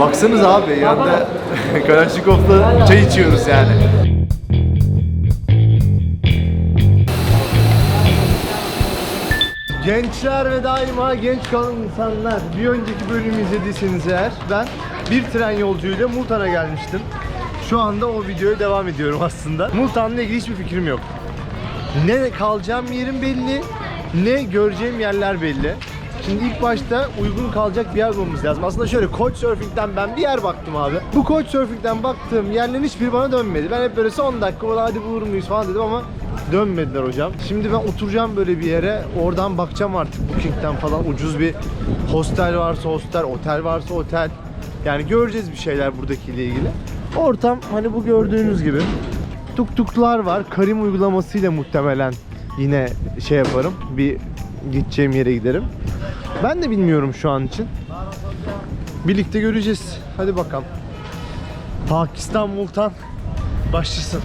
Baksanız abi yanında Kalaşnikov'la çay içiyoruz yani. Gençler ve daima genç kalan insanlar. Bir önceki bölümü izlediyseniz eğer ben bir tren yolcuyla Multan'a gelmiştim. Şu anda o videoya devam ediyorum aslında. Multan'la ilgili hiçbir fikrim yok. Ne kalacağım yerim belli, ne göreceğim yerler belli. Şimdi ilk başta uygun kalacak bir yer bulmamız lazım. Aslında şöyle Couchsurfing'den ben bir yer baktım abi. Bu Couchsurfing'den baktığım yerlerin hiçbiri bana dönmedi. Ben hep böyle son dakika "Ulan hadi bulur muyuz falan dedim ama dönmediler hocam. Şimdi ben oturacağım böyle bir yere. Oradan bakacağım artık Booking'den falan ucuz bir hostel varsa hostel, otel varsa otel. Yani göreceğiz bir şeyler buradakiyle ilgili. Ortam hani bu gördüğünüz gibi. Tuk-tuklar var. Karim uygulamasıyla muhtemelen yine şey yaparım. Bir gideceğim yere giderim. Ben de bilmiyorum şu an için. Birlikte göreceğiz. Hadi bakalım. Pakistan Multan başlasın.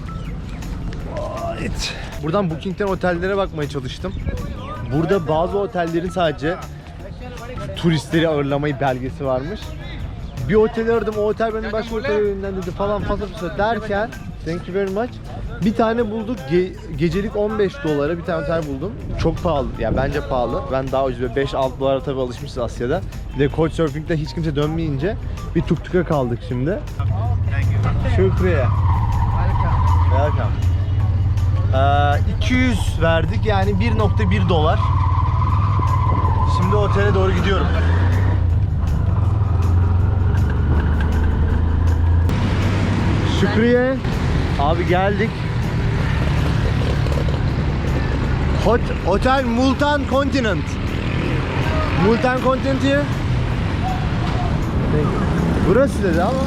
Evet. Buradan Booking'ten otellere bakmaya çalıştım. Burada bazı otellerin sadece turistleri ağırlamayı belgesi varmış. Bir otel aradım, o otel benim başka otele yönlendirdi falan fazla fazla derken Thank you very much. Bir tane bulduk. Ge- gecelik 15 dolara bir tane otel buldum. Çok pahalı. Ya bence pahalı. Ben daha ucuz 5-6 dolara tabii alışmışız Asya'da. Bir de Couchsurfing'de hiç kimse dönmeyince bir tuk tuka kaldık şimdi. Şükriye. Welcome. Ee, 200 verdik yani 1.1 dolar. Şimdi otele doğru gidiyorum. Şükriye. Abi geldik. Hot Otel Multan Continent. Multan Continent here. Burası dedi ama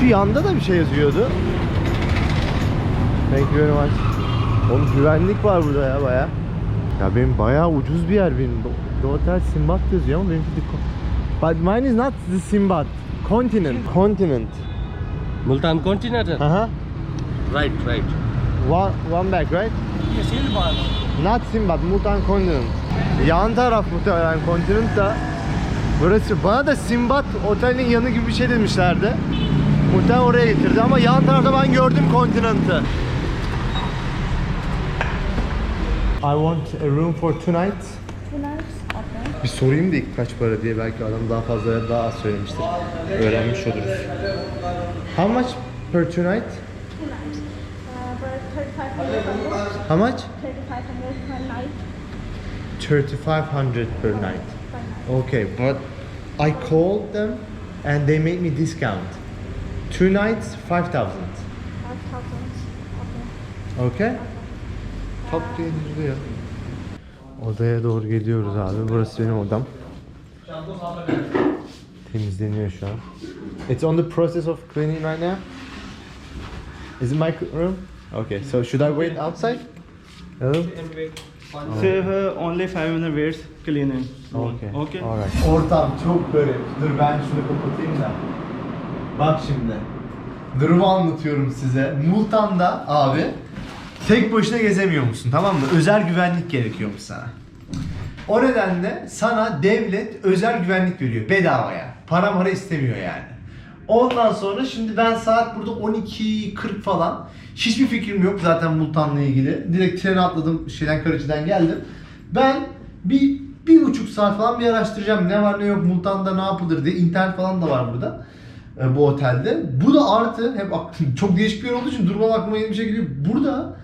şu yanda da bir şey yazıyordu. Thank you very much. Oğlum güvenlik var burada ya baya. Ya benim bayağı ucuz bir yer benim. The Hotel Simbat yazıyor ama benimki de... But mine is not the Simbat. Continent. Continent. Multan Continent. Aha. Right, right. One, one back, right? Not Simbat, Multan Continent. Yan taraf muhtemelen Continent da. Burası bana da Simbat otelin yanı gibi bir şey demişlerdi. Muhtemelen oraya getirdi ama yan tarafta ben gördüm Continent'ı. I want a room for two nights. Bir sorayım da ilk kaç para diye belki adam daha fazla daha az söylemiştir. Öğrenmiş oluruz. How much per two night? Uh, but 3500 euros, How much? 3500 per night. 3500 per night. Okay, but I called them and they made me discount. Two nights, 5000. 5000. Okay. Okay? Top diye yazılıyor. Odaya doğru geliyoruz abi. Burası benim odam. Temizleniyor şu an. It's on the process of cleaning right now. Is it my room? Okay, so should I wait outside? Save uh, only five minutes waits cleaning. Okay. Okay. Alright. Ortam çok garip. Dur ben şunu kapatayım da. Bak şimdi. Durumu anlatıyorum size. Multan'da abi tek başına gezemiyor musun tamam mı? Özel güvenlik gerekiyormuş sana. O nedenle sana devlet özel güvenlik veriyor bedavaya. Para mara istemiyor yani. Ondan sonra şimdi ben saat burada 12.40 falan. Hiçbir fikrim yok zaten Multan'la ilgili. Direkt trene atladım şeyden Karaçi'den geldim. Ben bir bir buçuk saat falan bir araştıracağım. Ne var ne yok Multan'da ne yapılır diye. İnternet falan da var burada. e, Bu otelde. Bu da artı hep aklım- çok değişik bir yer olduğu için durmam aklıma yeni bir şey geliyor. Burada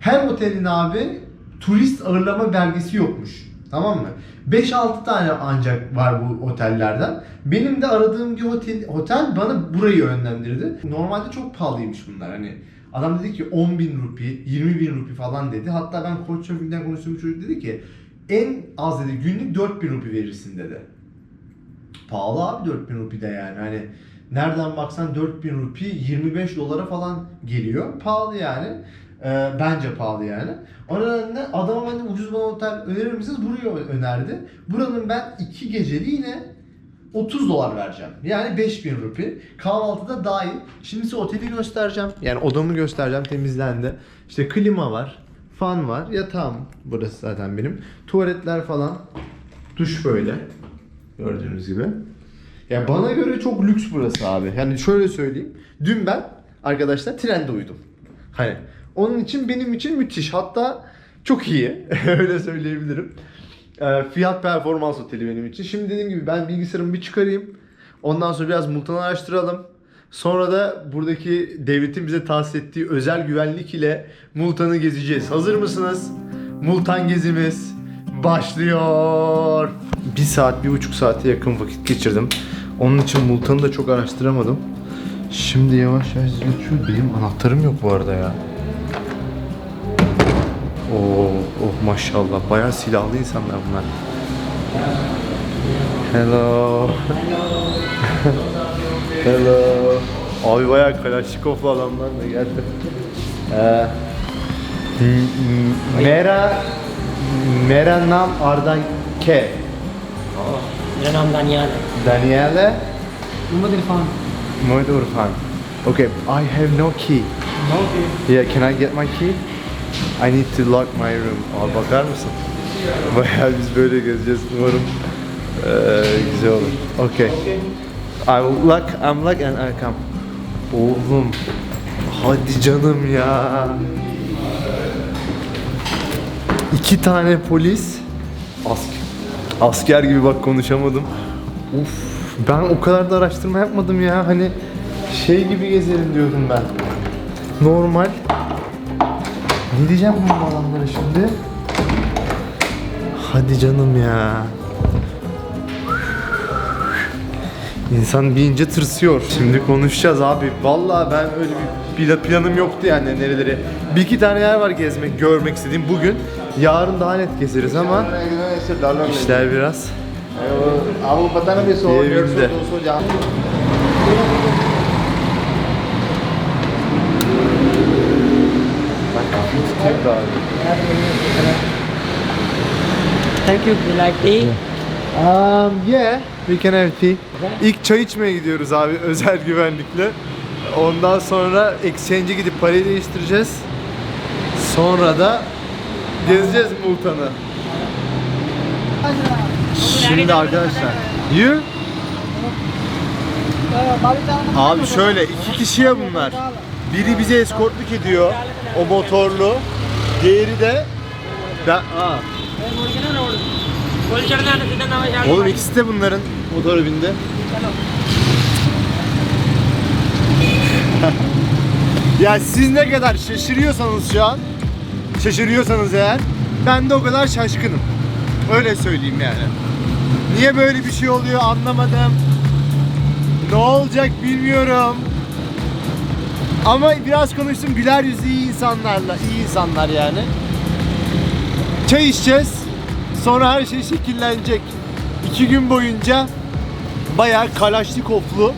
her otelin abi turist ağırlama belgesi yokmuş. Tamam mı? 5-6 tane ancak var bu otellerden. Benim de aradığım bir otel, otel bana burayı yönlendirdi. Normalde çok pahalıymış bunlar. Hani adam dedi ki 10 bin rupi, 20 bin rupi falan dedi. Hatta ben Couchsurfing'den konuştuğum çocuk dedi ki en az dedi günlük 4 bin rupi verirsin dedi. Pahalı abi 4000 rupi de yani. Hani nereden baksan 4000 rupi 25 dolara falan geliyor. Pahalı yani. Ee, bence pahalı yani. O nedenle adama ben de ucuz bir otel önerir misiniz? Burayı önerdi. Buranın ben iki geceliğine 30 dolar vereceğim. Yani 5000 rupi. Kahvaltıda dahil. Şimdi size oteli göstereceğim. Yani odamı göstereceğim. Temizlendi. İşte klima var. Fan var. Yatağım burası zaten benim. Tuvaletler falan. Duş böyle. Gördüğünüz gibi. Yani bana göre çok lüks burası abi. Yani şöyle söyleyeyim. Dün ben arkadaşlar trende uyudum. Hani onun için benim için müthiş. Hatta çok iyi. Öyle söyleyebilirim. Ee, fiyat performans oteli benim için. Şimdi dediğim gibi ben bilgisayarımı bir çıkarayım. Ondan sonra biraz Multan'ı araştıralım. Sonra da buradaki devletin bize tahsis ettiği özel güvenlik ile Multan'ı gezeceğiz. Hazır mısınız? Multan gezimiz başlıyor. Bir saat, bir buçuk saate yakın vakit geçirdim. Onun için Multan'ı da çok araştıramadım. Şimdi yavaş yavaş geçiyor. Benim anahtarım yok bu arada ya. maşallah. Bayağı silahlı insanlar bunlar. Hello. Hello. Abi bayağı Kalaşnikovlu adamlar da geldi. Ee, m- m- Mera Mera nam Ardan Ke. मेरा नाम दानियाल है Daniele Mohammad Irfan Mohamed Urfan. Okay, I have no key. Yeah, can I get my key? I need to lock my room. Abi bakar mısın? Bayağı biz böyle gezeceğiz. Umarım eee, güzel olur. Okay. I lock, I'm lock and I come. Oğlum. Hadi canım ya. İki tane polis. Asker. Asker gibi bak konuşamadım. Uf, ben o kadar da araştırma yapmadım ya. Hani şey gibi gezelim diyordum ben. Normal. Ne diyeceğim bu adamlara şimdi? Hadi canım ya. İnsan bir ince tırsıyor. Şimdi konuşacağız abi. Vallahi ben öyle bir pla- planım yoktu yani nereleri. Bir iki tane yer var gezmek, görmek istediğim bugün. Yarın daha net gezeriz ama işler biraz आपको पता ना भी सौ डेढ़ सौ Evinde. दो सौ जहाँ Thank you. You like tea? Um, yeah, we can have tea. İlk çay içmeye gidiyoruz abi özel güvenlikle. Ondan sonra exchange'e gidip parayı değiştireceğiz. Sonra da gezeceğiz Multan'ı. Şimdi arkadaşlar. You? Abi şöyle iki kişiye bunlar. Biri bizi eskortluk ediyor. O motorlu. Diğeri de ben aa, Oğlum ikisi de bunların motoru bindi. ya siz ne kadar şaşırıyorsanız şu an, şaşırıyorsanız eğer, ben de o kadar şaşkınım. Öyle söyleyeyim yani. Niye böyle bir şey oluyor anlamadım. Ne olacak bilmiyorum. Ama biraz konuştum güler yüzlü iyi insanlarla, iyi insanlar yani. Çay içeceğiz. Sonra her şey şekillenecek. İki gün boyunca bayağı Kalaşnikovlu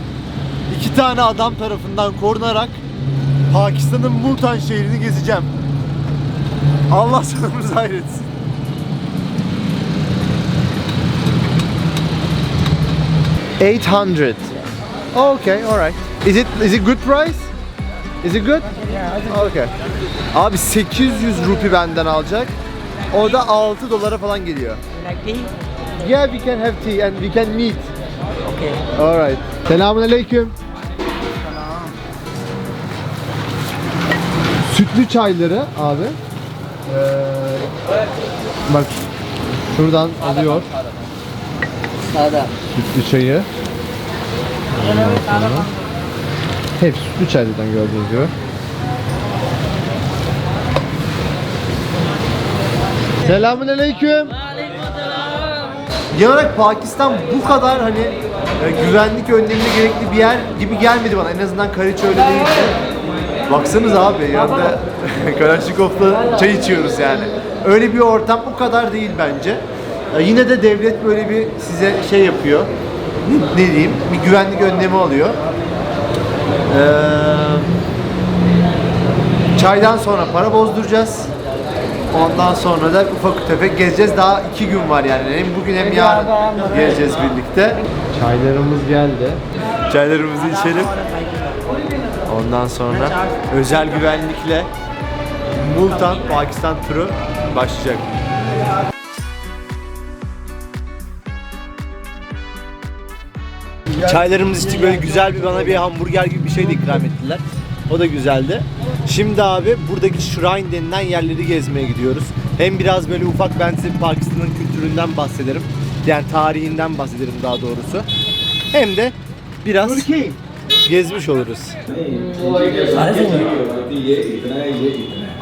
iki tane adam tarafından korunarak Pakistan'ın Multan şehrini gezeceğim. Allah sonumuzu hayretsin. Eight hundred. Okay, alright. Is it is it good price? Is it good? Yeah. Okay. Abi 800 rupi benden alacak. O da 6 dolara falan geliyor. Like tea? Yeah, we can have tea and we can meet. Okay. Alright. Selamun aleyküm. Sütlü çayları abi. Ee, bak şuradan alıyor. Sütlü çayı. Ondan. Hep sütlü çay zaten gördüğünüz gibi. Selamun aleyküm. Genel Pakistan bu kadar hani e, güvenlik önlemine gerekli bir yer gibi gelmedi bana. En azından Karachi öyle değildi. Baksanız abi yanında Kalaşnikov'la çay içiyoruz yani. Öyle bir ortam o kadar değil bence. E, yine de devlet böyle bir size şey yapıyor. Ne diyeyim? Bir güvenlik önlemi alıyor. Eee Çaydan sonra para bozduracağız. Ondan sonra da ufak tefek gezeceğiz. Daha iki gün var yani. Hem bugün hem yarın gezeceğiz birlikte. Çaylarımız geldi. Çaylarımızı içelim. Ondan sonra özel güvenlikle Multan Pakistan turu başlayacak. Çaylarımız içtik böyle güzel bir bana bir hamburger gibi bir şey de ikram ettiler. O da güzeldi. Şimdi abi buradaki shrine denilen yerleri gezmeye gidiyoruz. Hem biraz böyle ufak ben size Pakistan'ın kültüründen bahsederim. Yani tarihinden bahsederim daha doğrusu. Hem de biraz gezmiş oluruz.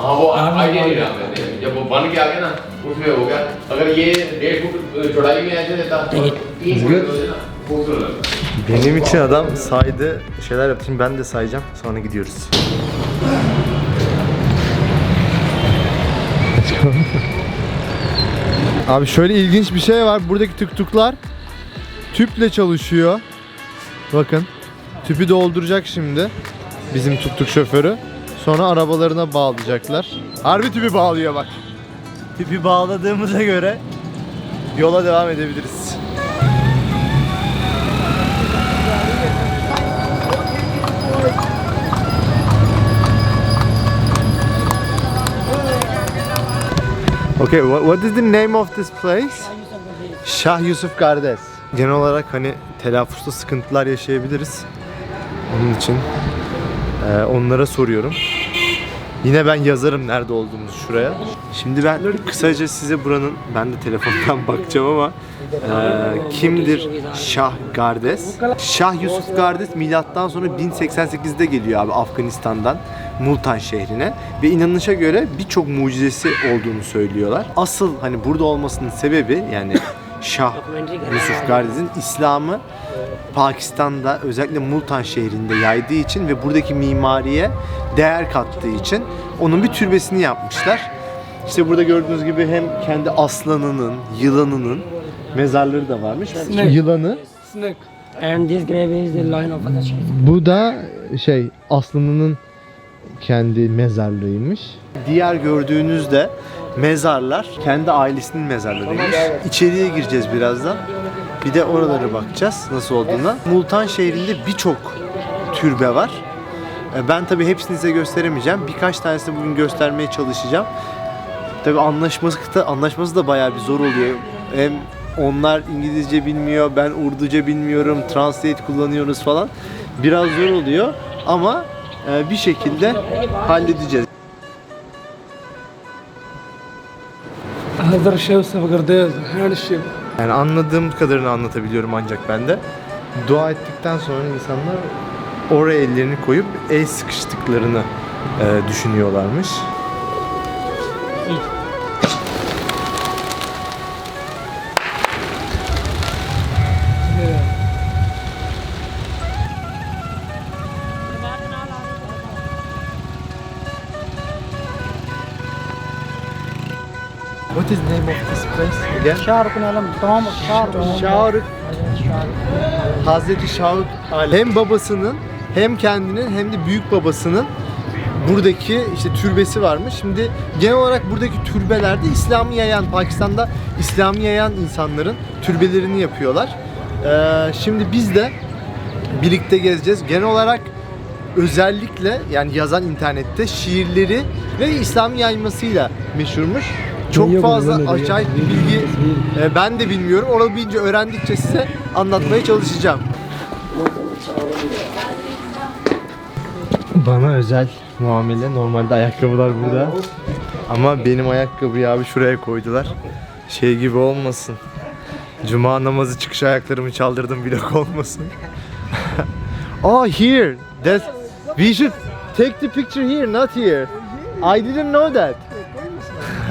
हाँ वो आइडिया नहीं रहा मैंने जब वो बन के आ गया ना उसमें हो गया अगर ये डेढ़ फुट चौड़ाई में ऐसे देता तीन फुट होते ना खूबसूरत लगता benim için adam saydı şeyler yaptı. Şimdi ben de sayacağım. Sonra gidiyoruz. Abi şöyle ilginç bir şey var. Buradaki tuk-tuklar tüple çalışıyor. Bakın. Tüpü dolduracak şimdi. Bizim tuk-tuk şoförü. Sonra arabalarına bağlayacaklar. Harbi tüpü bağlıyor bak. Tüpü bağladığımıza göre yola devam edebiliriz. Okay, what, what is the name of this place? Şah Yusuf Gardes. Genel olarak hani telaffuzda sıkıntılar yaşayabiliriz. Onun için eee, onlara soruyorum. Yine ben yazarım nerede olduğumuzu şuraya. Şimdi ben kısaca size buranın, ben de telefondan bakacağım ama eee, kimdir Şah Gardes? Şah Yusuf Gardes milattan sonra 1088'de geliyor abi Afganistan'dan Multan şehrine ve inanışa göre birçok mucizesi olduğunu söylüyorlar. Asıl hani burada olmasının sebebi yani Şah Yusuf Gardes'in İslam'ı Pakistan'da özellikle Multan şehrinde yaydığı için ve buradaki mimariye değer kattığı için onun bir türbesini yapmışlar. İşte burada gördüğünüz gibi hem kendi aslanının, yılanının mezarları da varmış. Yılanı Snake. And this grave is the line of the bu da şey aslanının kendi mezarlığıymış. Diğer gördüğünüzde mezarlar kendi ailesinin mezarlarıymış. İçeriye gireceğiz birazdan. Bir de oralara bakacağız nasıl olduğuna. Multan şehrinde birçok türbe var. E, Ben tabii hepsini size gösteremeyeceğim. Birkaç tanesini bugün göstermeye çalışacağım. Tabii anlaşması da, anlaşması da bayağı bir zor oluyor. Hem onlar İngilizce bilmiyor, ben Urduca bilmiyorum, translate kullanıyoruz falan. Biraz zor oluyor ama ee, bir şekilde halledeceğiz. Hazır şey her şey. Yani anladığım kadarını anlatabiliyorum ancak ben de. Dua ettikten sonra insanlar oraya ellerini koyup el sıkıştıklarını e, düşünüyorlarmış. Again? Shahrukh Alam, Tom Shahrukh. Şahruk Hazreti Şahruk hem babasının hem kendinin hem de büyük babasının buradaki işte türbesi varmış. Şimdi genel olarak buradaki türbelerde İslam'ı yayan, Pakistan'da İslam'ı yayan insanların türbelerini yapıyorlar. Ee, şimdi biz de birlikte gezeceğiz. Genel olarak özellikle yani yazan internette şiirleri ve İslam yaymasıyla meşhurmuş. Çok fazla acayip bir bilgi e, ben de bilmiyorum. Olabildiğince öğrendikçe size anlatmaya çalışacağım. Bana özel muamele. Normalde ayakkabılar burada. Ama benim ayakkabıyı abi şuraya koydular. Şey gibi olmasın. Cuma namazı çıkış ayaklarımı çaldırdım vlog olmasın. oh here. That's we should take the picture here, not here. I didn't know that.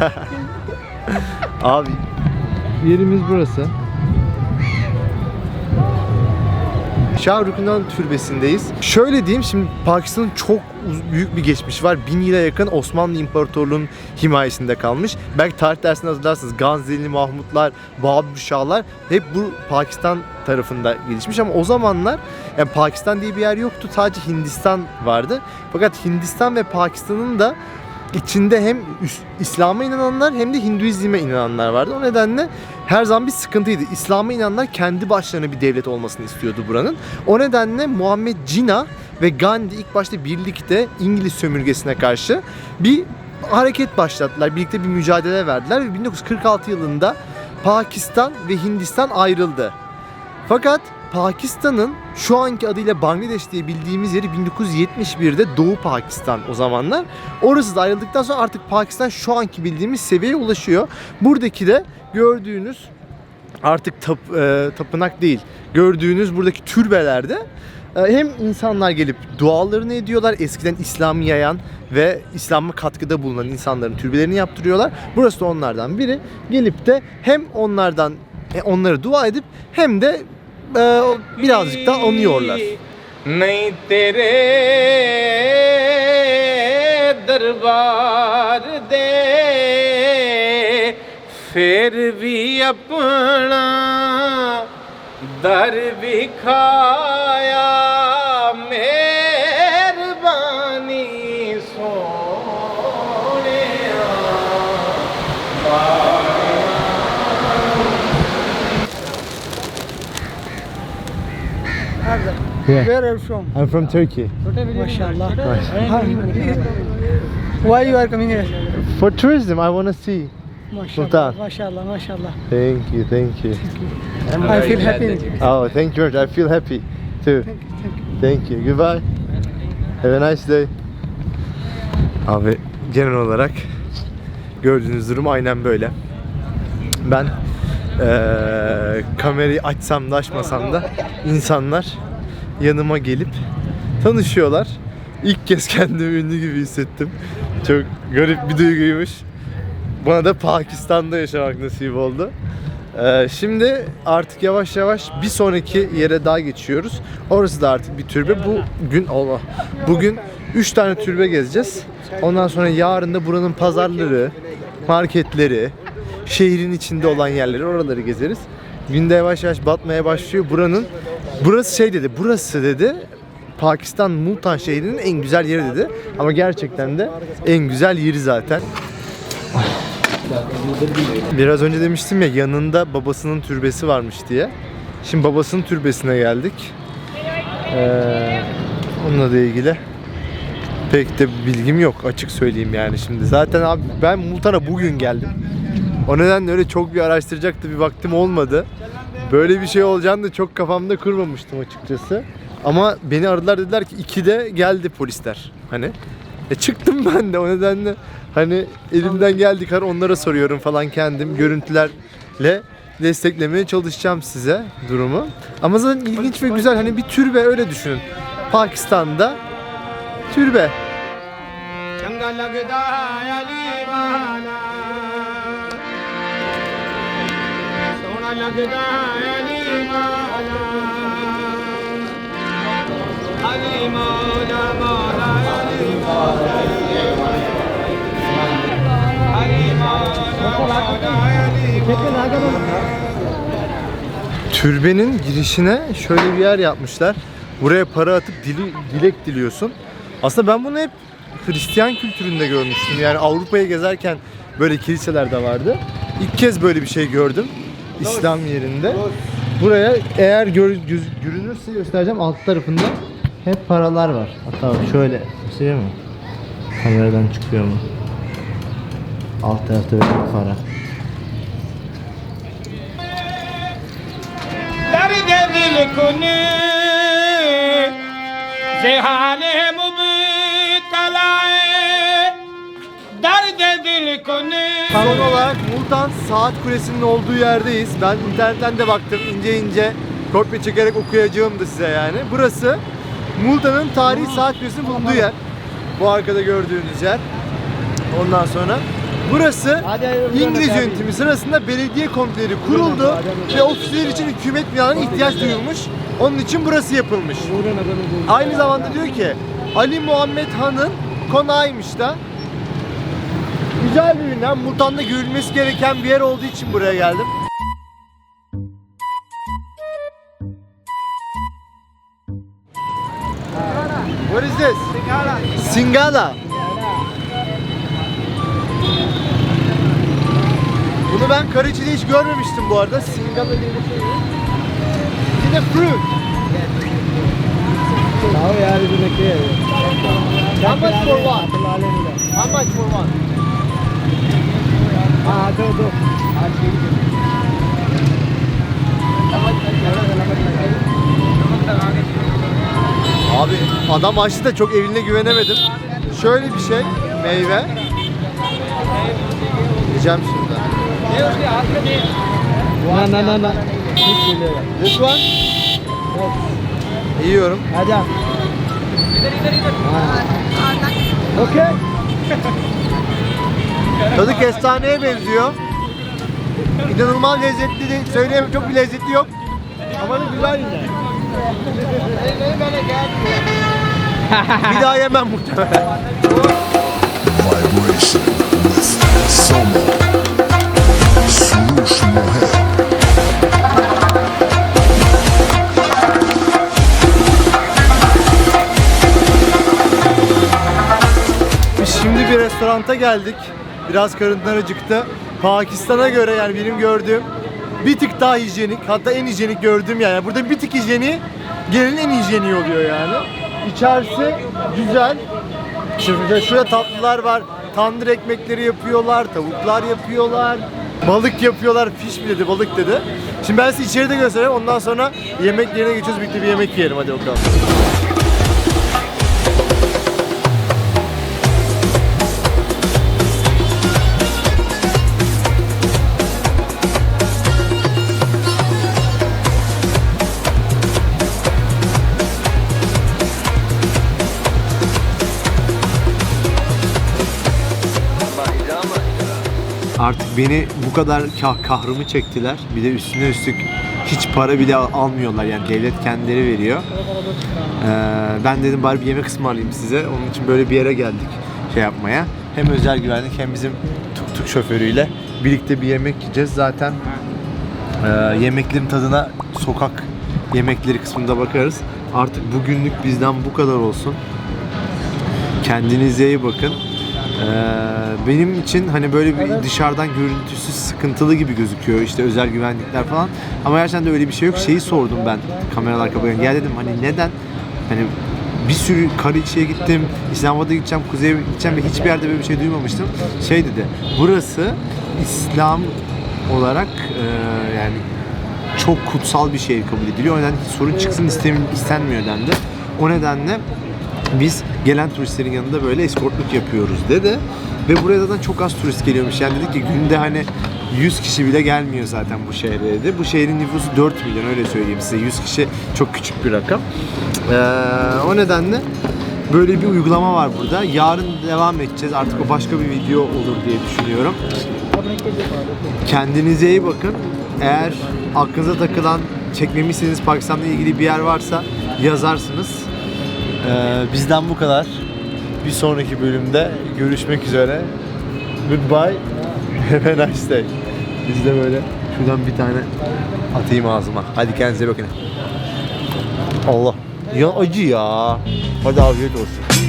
Abi yerimiz burası. Şah Rukn'un türbesindeyiz. Şöyle diyeyim şimdi Pakistan'ın çok büyük bir geçmişi var. Bin yıla yakın Osmanlı İmparatorluğu'nun himayesinde kalmış. Belki tarih dersinde hatırlarsınız. Gazneli Mahmutlar, Bahadur Şahlar hep bu Pakistan tarafında gelişmiş ama o zamanlar yani Pakistan diye bir yer yoktu. Sadece Hindistan vardı. Fakat Hindistan ve Pakistan'ın da içinde hem İslam'a inananlar hem de Hinduizm'e inananlar vardı. O nedenle her zaman bir sıkıntıydı. İslam'a inananlar kendi başlarına bir devlet olmasını istiyordu buranın. O nedenle Muhammed Cina ve Gandhi ilk başta birlikte İngiliz sömürgesine karşı bir hareket başlattılar. Birlikte bir mücadele verdiler ve 1946 yılında Pakistan ve Hindistan ayrıldı. Fakat Pakistan'ın şu anki adıyla Bangladeş diye bildiğimiz yeri 1971'de Doğu Pakistan o zamanlar. Orası da ayrıldıktan sonra artık Pakistan şu anki bildiğimiz seviyeye ulaşıyor. Buradaki de gördüğünüz artık tap, e, tapınak değil. Gördüğünüz buradaki türbelerde e, hem insanlar gelip dualarını ediyorlar. Eskiden İslam'ı yayan ve İslam'a katkıda bulunan insanların türbelerini yaptırıyorlar. Burası da onlardan biri. Gelip de hem onlardan e, onları dua edip hem de e, birazcık da anıyorlar. नहीं तेरे दरबार दे फिर भी अपना दर विखाया मेहरबानी सोने Where are you from? I'm from Turkey. MashaAllah. Why you are coming here? For tourism, I want to see. Sultan. MashaAllah, MashaAllah. Thank you, thank you. I feel happy. Oh, thank you. I feel happy too. Thank you. Goodbye. Have a nice day. Abi genel olarak gördüğünüz durum aynen böyle. Ben eee, kamerayı açsam da açmasam da insanlar yanıma gelip tanışıyorlar. İlk kez kendimi ünlü gibi hissettim. Çok garip bir duyguymuş. Bana da Pakistan'da yaşamak nasip oldu. Ee, şimdi artık yavaş yavaş bir sonraki yere daha geçiyoruz. Orası da artık bir türbe. Bu gün Allah. Bugün 3 tane türbe gezeceğiz. Ondan sonra yarın da buranın pazarları, marketleri, şehrin içinde olan yerleri, oraları gezeriz. Günde yavaş yavaş batmaya başlıyor. Buranın burası şey dedi. Burası dedi Pakistan Multan şehrinin en güzel yeri dedi. Ama gerçekten de en güzel yeri zaten. Biraz önce demiştim ya yanında babasının türbesi varmış diye. Şimdi babasının türbesine geldik. Ee, onunla da ilgili pek de bilgim yok açık söyleyeyim yani şimdi. Zaten abi ben Multan'a bugün geldim. O nedenle öyle çok bir araştıracaktı bir vaktim olmadı. Böyle bir şey olacağını da çok kafamda kurmamıştım açıkçası. Ama beni aradılar dediler ki 2'de geldi polisler. Hani e çıktım ben de o nedenle hani elimden geldiği kadar onlara soruyorum falan kendim görüntülerle desteklemeye çalışacağım size durumu. Ama zaten ilginç ve güzel hani bir türbe öyle düşünün. Pakistan'da türbe. लगदा है अली वाला सोना लगदा है अली वाला अली मौला मौला अली मौला अली मौला मौला Ali Türbenin girişine şöyle bir yer yapmışlar. Buraya para atıp dili, dilek diliyorsun. Aslında ben bunu hep Hristiyan kültüründe görmüştüm. Yani Avrupa'ya gezerken böyle kiliseler de vardı. İlk kez böyle bir şey gördüm. İslam yerinde. Buraya eğer gör, göz, görünürse göstereceğim alt tarafında hep paralar var. Hatta şöyle göstereyim şey mi? Kameradan çıkıyor mu? Alt tarafta böyle para. Zehane mubtala Son olarak Multan Saat Kulesi'nin olduğu yerdeyiz. Ben internetten de baktım ince ince kopya çekerek okuyacağım da size yani. Burası Multan'ın tarihi saat kulesinin bulunduğu yer. Bu arkada gördüğünüz yer. Ondan sonra burası İngiliz yönetimi sırasında belediye komiteleri kuruldu ve ofisler için hükümet binalarına ihtiyaç duyulmuş. Onun için burası yapılmış. Aynı zamanda diyor ki Ali Muhammed Han'ın konağıymış da. Güzel bir ünlem. Multan'da görülmesi gereken bir yer olduğu için buraya geldim. What is this? Singala. Singala. Bunu ben Karaçi'de hiç görmemiştim bu arada. Singala diye bir şey. Bir de fruit. How much for one? How much for one? Abi adam açtı da çok eline güvenemedim. Şöyle bir şey meyve. Yiyeceğim şimdi. Na na na na. This one? Yiyorum. Hadi. Okay. Tadı kestaneye benziyor. İnanılmaz lezzetli değil. Söyleyemem çok bir lezzeti yok. Ama da güzel yine. bir daha yemem muhtemelen. vibration with. Biz şimdi bir restoranta geldik. Biraz karınlar acıktı. Pakistan'a göre yani benim gördüğüm bir tık daha hijyenik. Hatta en hijyenik gördüğüm yani. Burada bir tık hijyeni gelin en hijyeni oluyor yani. İçerisi güzel. Şurada, şurada tatlılar var. Tandır ekmekleri yapıyorlar, tavuklar yapıyorlar. Balık yapıyorlar, fiş mi dedi, balık dedi. Şimdi ben size içeride göstereyim. Ondan sonra yemek yerine geçiyoruz. Birlikte bir yemek yiyelim. Hadi bakalım. Beni bu kadar kah kahrımı çektiler. Bir de üstüne üstlük hiç para bile al- almıyorlar yani devlet kendileri veriyor. Ee, ben dedim bari bir yemek ısmarlayayım size. Onun için böyle bir yere geldik şey yapmaya. Hem özel güvenlik hem bizim tuk tuk şoförüyle birlikte bir yemek yiyeceğiz. Zaten e, yemeklerin tadına sokak yemekleri kısmında bakarız. Artık bugünlük bizden bu kadar olsun. Kendinize iyi bakın. Ee, benim için hani böyle bir dışarıdan görüntüsü sıkıntılı gibi gözüküyor işte özel güvenlikler falan. Ama gerçekten de öyle bir şey yok. Şeyi sordum ben kameralar kapalıyken ya dedim hani neden? Hani bir sürü Karaçi'ye gittim İslamabad'a gideceğim Kuzey'e gideceğim ve hiçbir yerde böyle bir şey duymamıştım. Şey dedi burası İslam olarak e, yani çok kutsal bir şehir kabul ediliyor. O nedenle sorun çıksın istemi- istenmiyor dendi. O nedenle biz gelen turistlerin yanında böyle eskortluk yapıyoruz dedi. Ve buraya zaten çok az turist geliyormuş. Yani dedik ki günde hani 100 kişi bile gelmiyor zaten bu şehre dedi. Bu şehrin nüfusu 4 milyon öyle söyleyeyim size. 100 kişi çok küçük bir rakam. Ee, o nedenle böyle bir uygulama var burada. Yarın devam edeceğiz. Artık o başka bir video olur diye düşünüyorum. Kendinize iyi bakın. Eğer aklınıza takılan çekmemi Pakistan'la ilgili bir yer varsa yazarsınız. Ee, bizden bu kadar. Bir sonraki bölümde görüşmek üzere. Goodbye. Have a nice day. Biz de böyle şuradan bir tane atayım ağzıma. Hadi kendinize bakın. Allah. Ya acı ya. Hadi afiyet olsun.